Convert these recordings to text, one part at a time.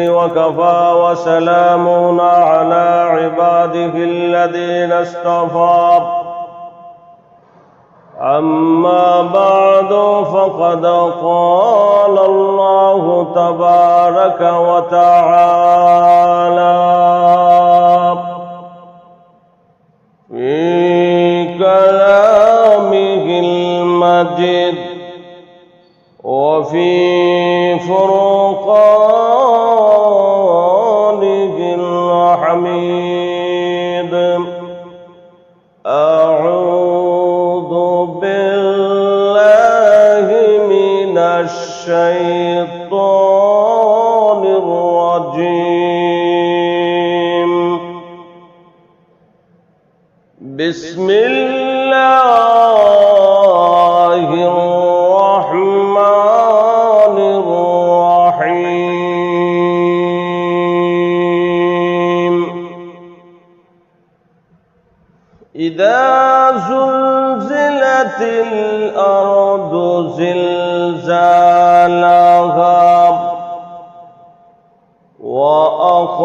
وكفى وسلام على عباده الذين اصطفى. أما بعد فقد قال الله تبارك وتعالى بالله من الشيطان الرجيم. بسم الله الرحمن الرحيم. إذا زلزلت الأرض زلزالها وأخرجت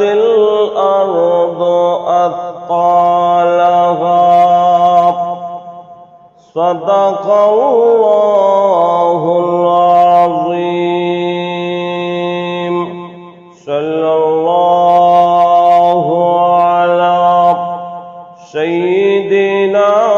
الأرض أثقالها. صدق الله العظيم. صلى الله على سيدنا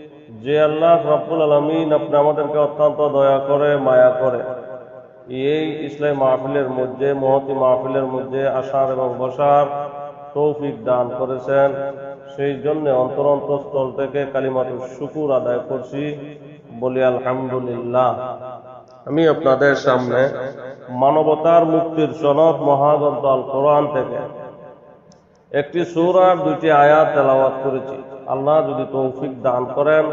যে আল্লাহ রাব্বুল আলামিন আপনি আমাদেরকে অত্যন্ত দয়া করে, মায়া করে এই ইসলাম মাহফিলের মধ্যে, মহতি মাহফিলের মধ্যে আসার এবং বসার তৌফিক দান করেছেন। সেই জন্য অন্তর অন্তঃস্থল থেকে কালিমাতুর শুকুর আদায় করছি বলি আলহামদুলিল্লাহ। আমি আপনাদের সামনে মানবতার মুক্তির সনদ মহাগ্রন্থ আল কোরআন থেকে একটি সুরার দুটি আয়াত তেলাওয়াত করেছি। আল্লাহ যদি তৌফিক দান করেন,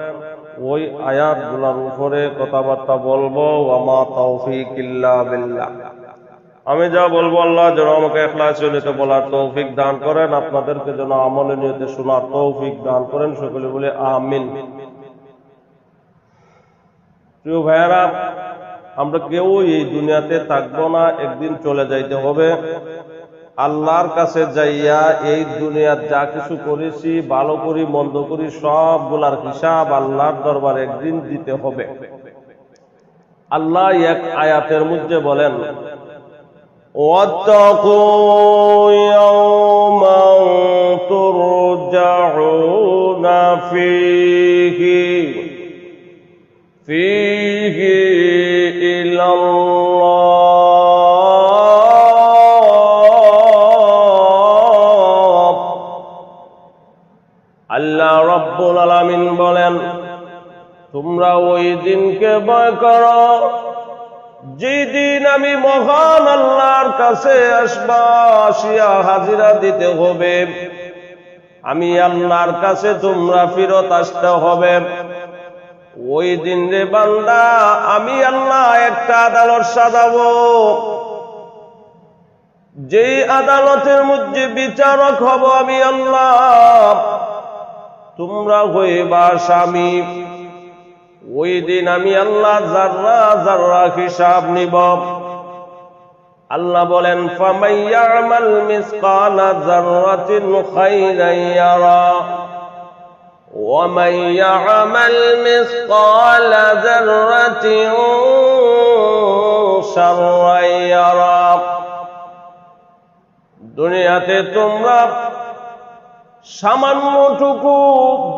ওই আয়াতগুলার উপরে কথাবার্তা বলব আমা তৌফিক ইল্লা আমি যা বলব আল্লাহ যেন আমাকে এখলাস নিতে বলার তৌফিক দান করেন, আপনাদেরকে যেন আমলে নিতে শোনার তৌফিক দান করেন, সকলে বলে আমিন। প্রিয় ভাইয়েরা, আমরা কেউ এই দুনিয়াতে থাকব না, একদিন চলে যাইতে হবে। আল্লাহর কাছে যাইয়া এই দুনিয়ার যা কিছু করেছি ভালো করি মন্দ করি সবগুলার হিসাব আল্লাহর দরবার একদিন দিতে হবে আল্লাহ এক আয়াতের মধ্যে বলেন واتقوا يوما ترجعون فيه فيه إلى الله আল্লাহ রব্বুল আলামিন বলেন, তোমরা ওই দিনকে ভয় করো। যেদিন আমি মহান আল্লাহর কাছে আসবা, আসিয়া হাজিরা দিতে হবে। আমি আল্লাহর কাছে তোমরা ফিরত আসতে হবে। ওই দিন রে বান্দা, আমি আল্লাহ একটা আদালত সাজাবো। যেই আদালতের মধ্যে বিচারক হব আমি আল্লাহ। তোমরা হইবা স্বামী ওই দিন আমি আল্লাহ জাররা জাররা হিসাব নিব আল্লাহ বলেন ফামাইয়ামাল মিসকালা জাররাতিন খাইরান ইয়ারা ومن يعمل مثقال ذرة شرا يرى দুনিয়াতে তোমরা সামান্যটুকু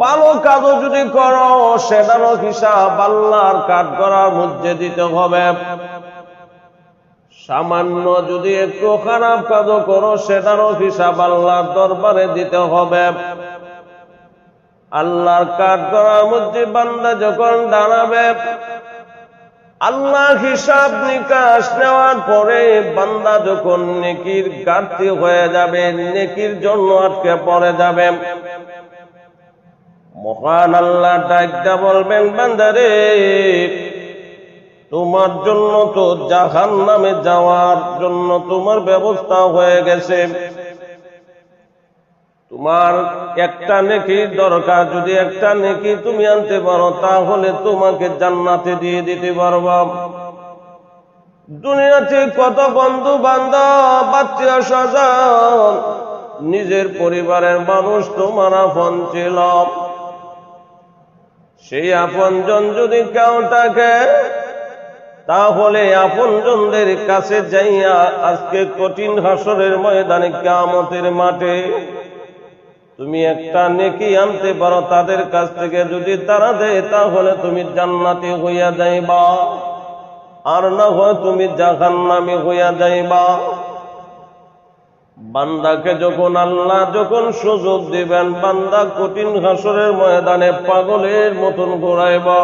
ভালো কাজও যদি করো সেটারও হিসাব আল্লাহর কাঠ করার মধ্যে দিতে হবে। সামান্য যদি একটু খারাপ কাজও করো সেটারও হিসাব আল্লাহর দরবারে দিতে হবে। আল্লাহর কাঠ করার মধ্যে বান্দা যখন দাঁড়াবে আল্লাহ হিসাব নিকাশ নেওয়ার পরে বান্দা যখন নেকির ঘাটতি হয়ে যাবে, নেকির জন্য আটকে পড়ে যাবে। মহান আল্লাহ ডাকটা বলবেন বান্দারে তোমার জন্য তো জাহান নামে যাওয়ার জন্য তোমার ব্যবস্থা হয়ে গেছে। তোমার একটা নেকি দরকার, যদি একটা নেকি তুমি আনতে পারো, তাহলে তোমাকে জান্নাতে দিয়ে দিতে পারবা। দুনিয়াতে কত বন্ধু বান্ধব, আত্মীয় স্বজন, নিজের পরিবারের মানুষ তোমার আপন ছিল। সেই আপনজন যদি কেউ থাকে তাহলে আপনজনদের কাছে যাইয়া আজকে কঠিন হাসরের ময়দানে কামতের মাঠে তুমি একটা নেকি আনতে পারো তাদের কাছ থেকে। যদি তারা দেয়, তাহলে তুমি জান্নাতি হইয়া যাইবা। আর না হয় তুমি জাহান্নামে হইয়া যাইবা। বান্দাকে যখন আল্লাহ যখন সুযোগ দিবেন, বান্দা কঠিন হাসরের ময়দানে পাগলের মতন ঘোরাইবা।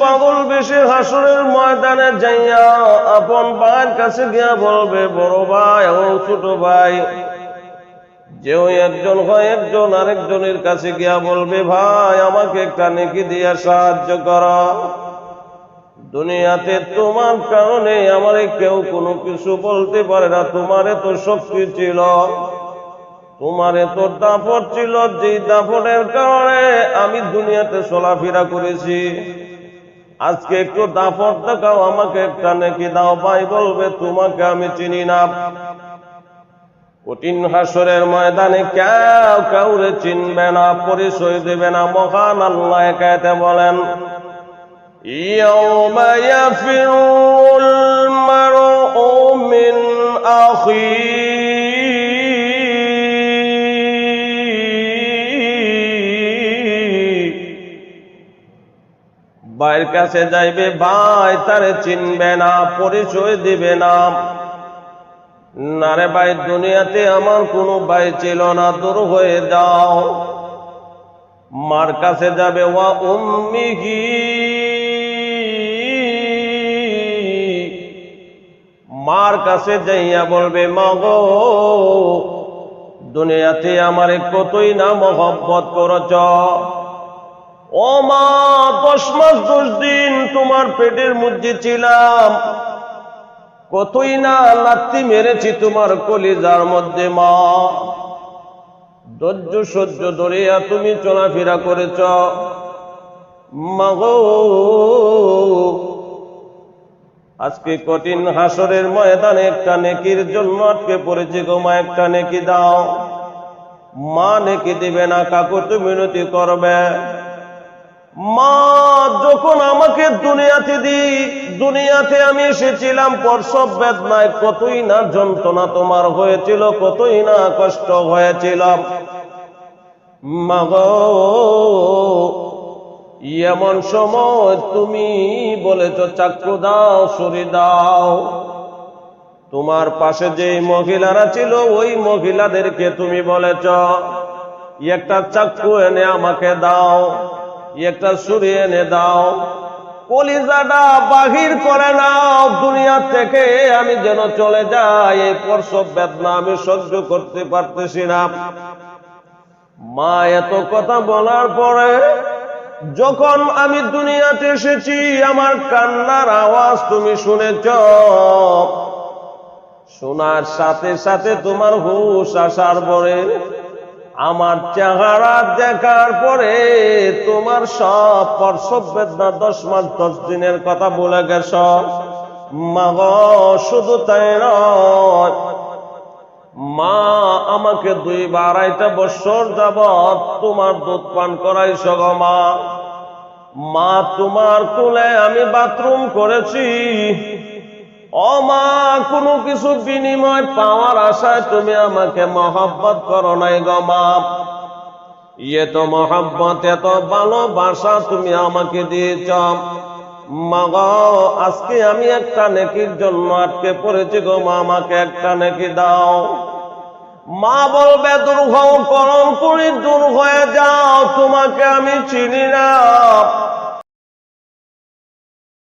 পাগল হাসরের ময়দানে যাইয়া আপন ভাইয়ের কাছে গিয়া বলবে, বড় ভাই ও ছোট ভাই। একজন হয় একজন, আরেকজনের কাছে গিয়া বলবে, ভাই, আমাকে একটা নেকি দিয়া সাহায্য কর। দুনিয়াতে তোমার কারণে আমারে কেউ কোনো কিছু বলতে পারে না, তোমারে তো শক্তি ছিল। তোমার এত দাপট ছিল যে দাপটের কারণে আমি দুনিয়াতে চলাফেরা করেছি আজকে একটু দাপট দেখাও আমাকে একটা নাকি দাও ভাই বলবে তোমাকে আমি চিনি না কঠিন হাসরের ময়দানে কেউ কাউরে চিনবে না পরিচয় দেবে না মহান আল্লাহ একাতে বলেন يوم يفر المرء من أخيه ভাইয়ের কাছে যাইবে, ভাই তার চিনবে না, পরিচয় দিবে না। না রে ভাই, দুনিয়াতে আমার কোনো ভাই ছিল না, দূর হয়ে যাও। মার কাছে যাবে, ওয়া উম্মিহি মার কাছে যাইয়া বলবে, মাগো, দুনিয়াতে আমারে কতই না মহব্বত করছ। ও মা দশ মাস, দশ দিন তোমার পেটের মধ্যে ছিলাম। কতই না লাত্তি মেরেছি তোমার কলিজার মধ্যে, মা। ধৈর্য সহ্য ধরিয়া তুমি চলাফেরা করেছ। মাগো, আজকে কঠিন হাসরের ময়দানে একটা নেকির জন্য আটকে পড়েছে গো মা, একটা নেকি দাও। মা নেকি দিবে না, কাকু তুমি মিনতি করবে। মা, যখন আমাকে দুনিয়াতে দি, দুনিয়াতে আমি এসেছিলাম প্রসব বেদনায় কতই না যন্ত্রণা তোমার হয়েছিল, কতই না কষ্ট হয়েছিল। মাগো, এমন সময় তুমি বলেছ, চাকু দাও সরি দাও। তোমার পাশে যে মহিলারা ছিল, ওই মহিলাদেরকে তুমি বলেছ, একটা চাকু এনে আমাকে দাও। একটা সুরি এনে দাও। কলিজাটা বাহির করে নাও। দুনিয়া থেকে আমি যেন চলে যাই, এই প্রসব বেদনা আমি সহ্য করতে পারতেছি না। মা, এত কথা বলার পরে যখন আমি দুনিয়াতে এসেছি, আমার কান্নার আওয়াজ তুমি শুনেছ। শোনার সাথে সাথে তোমার হুশ আসার পরে আমার চেহারা দেখার পরে তোমার সব বেদনা দশ মাস, দশ দিনের কথা বলে গেছ। মাগ, শুধু তাই মা আমাকে দুই আড়াইটা বছর যাবৎ তোমার দুধ পান করাইছ গো মা। মা, তোমার কোলে আমি বাথরুম করেছি। ও মা, কোনো কিছু বিনিময় পাওয়ার আশায় তুমি আমাকে মহব্বত করো নাই গো মা। ইয়ে মহব্বত, এত ভালোবাসা তুমি আমাকে দিয়েছ। আজকে আমি একটা নেকির জন্য আটকে পড়েছি গো মা, আমাকে একটা নেকি দাও। মা বলবে, দুর্ঘ করম করে দূর হয়ে যাও, তোমাকে আমি চিনি না।